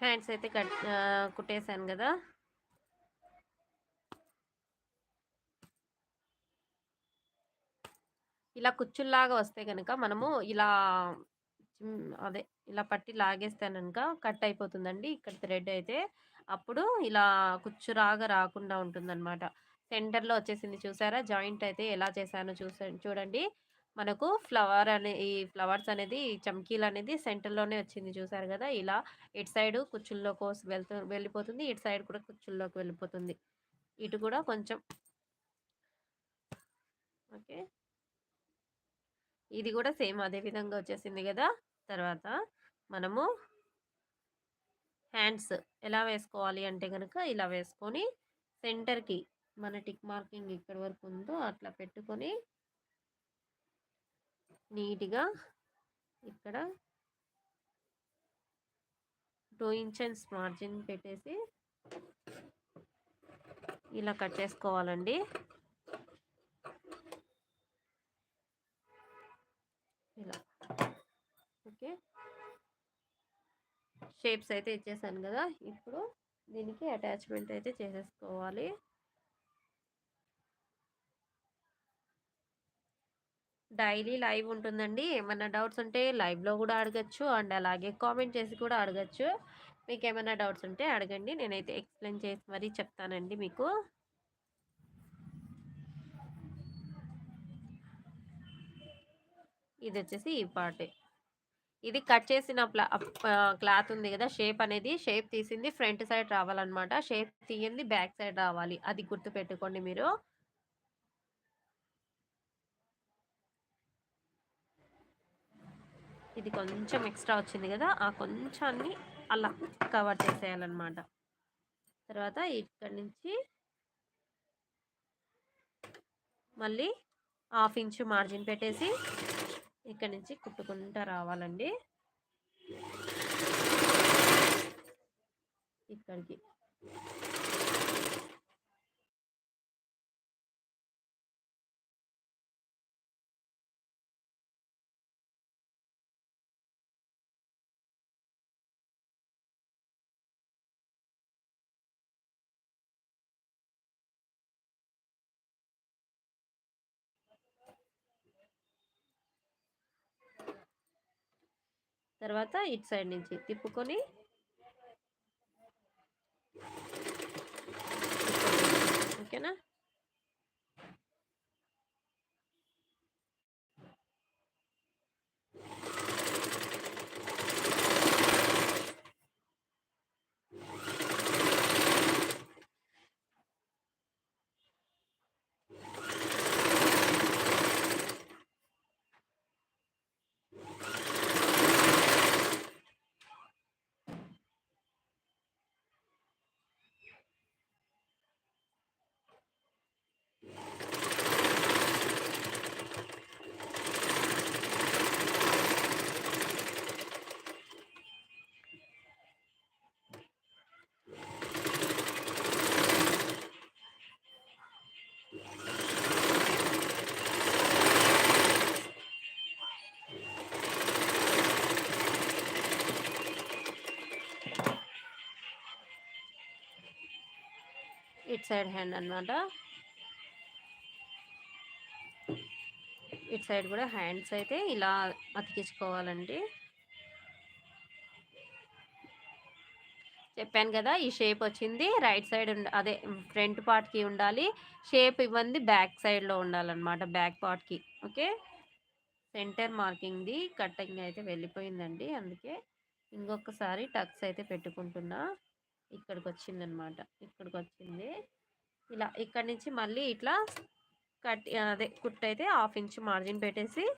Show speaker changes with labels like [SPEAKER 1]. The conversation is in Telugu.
[SPEAKER 1] హ్యాండ్స్ అయితే కట్ కుట్టేశాను కదా. ఇలా కుచ్చుల్లాగా వస్తే కనుక మనము ఇలా అదే ఇలా పట్టి లాగేస్తే కట్ అయిపోతుందండి. ఇక్కడ థ్రెడ్ అయితే అప్పుడు ఇలా కుచ్చురాగా రాకుండా ఉంటుందన్నమాట సెంటర్లో వచ్చేసింది చూసారా? జాయింట్ అయితే ఎలా చేశానో చూసా చూడండి. మనకు ఫ్లవర్ అనే ఈ ఫ్లవర్స్ అనేది చమ్కీలు అనేది సెంటర్లోనే వచ్చింది చూసారు కదా? ఇలా ఇటు సైడ్ కుచ్చుల్లో కోసం వెళ్తూ వెళ్ళిపోతుంది. ఇటు సైడ్ కూడా కుచ్చుల్లోకి వెళ్ళిపోతుంది. ఇటు కూడా కొంచెం ఓకే. ఇది కూడా సేమ్ అదే విధంగా వచ్చేసింది కదా? తర్వాత మనము హ్యాండ్స్ ఎలా వేసుకోవాలి అంటే కనుక ఇలా వేసుకొని సెంటర్కి మన టిక్ మార్కింగ్ ఇక్కడ వరకు ఉందో అట్లా పెట్టుకొని నీట్గా ఇక్కడ టూ ఇంచెస్ మార్జిన్ పెట్టేసి ఇలా కట్ చేసుకోవాలండి. షేప్స్ అయితే ఇచ్చేసాను కదా ఇప్పుడు దీనికి అటాచ్మెంట్ అయితే చేసేసుకోవాలి. డైలీ లైవ్ ఉంటుందండి ఏమైనా డౌట్స్ ఉంటే లైవ్లో కూడా అడగచ్చు అండ్ అలాగే కామెంట్ చేసి కూడా అడగచ్చు. మీకు ఏమైనా డౌట్స్ ఉంటే అడగండి నేనైతే ఎక్స్ప్లెయిన్ చేసి మరీ చెప్తానండి మీకు. ఇది వచ్చేసి ఈ పార్టే. ఇది కట్ చేసిన క్లాత్ ఉంది కదా షేప్ అనేది షేప్ తీసింది ఫ్రంట్ సైడ్ రావాలన్నమాట. షేప్ తీయింది బ్యాక్ సైడ్ రావాలి. అది గుర్తు పెట్టుకోండి మీరు. ఇది కొంచెం ఎక్స్ట్రా వచ్చింది కదా ఆ కొంచాన్ని అలా కవర్ చేసేయాలన్నమాట. తర్వాత ఇక్కడి నుంచి మళ్ళీ హాఫ్ ఇంచు మార్జిన్ పెట్టేసి ఇక్కడి నుంచి కుట్టుకుంటూ రావాలండి. ఇక్కడికి. తర్వాత ఇటు సైడ్ నుంచి తిప్పుకొని ఓకేనా? ఇట్ సైడ్ హ్యాండ్ అనమాట ఇట్ సైడ్ కూడా హ్యాండ్స్ అయితే ఇలా అతికించుకోవాలండి. చెప్పాను కదా ఈ షేప్ వచ్చింది. రైట్ సైడ్ అదే ఫ్రంట్ పార్ట్కి ఉండాలి. షేప్ ఇవ్వండి బ్యాక్ సైడ్లో ఉండాలన్నమాట బ్యాక్ పార్ట్కి. ఓకే? సెంటర్ మార్కింగ్ది కట్టింగ్ అయితే వెళ్ళిపోయిందండి అందుకే ఇంకొకసారి టక్స్ అయితే పెట్టుకుంటున్నా. ఇక్కడికి వచ్చిందనమాట ఇక్కడికి వచ్చింది ఇలా ఇక్కడ నుంచి మళ్ళీ ఇట్లా కట్ అదే కుట్ అయితే హాఫ్ ఇంచ్ మార్జిన్ పెట్టేసి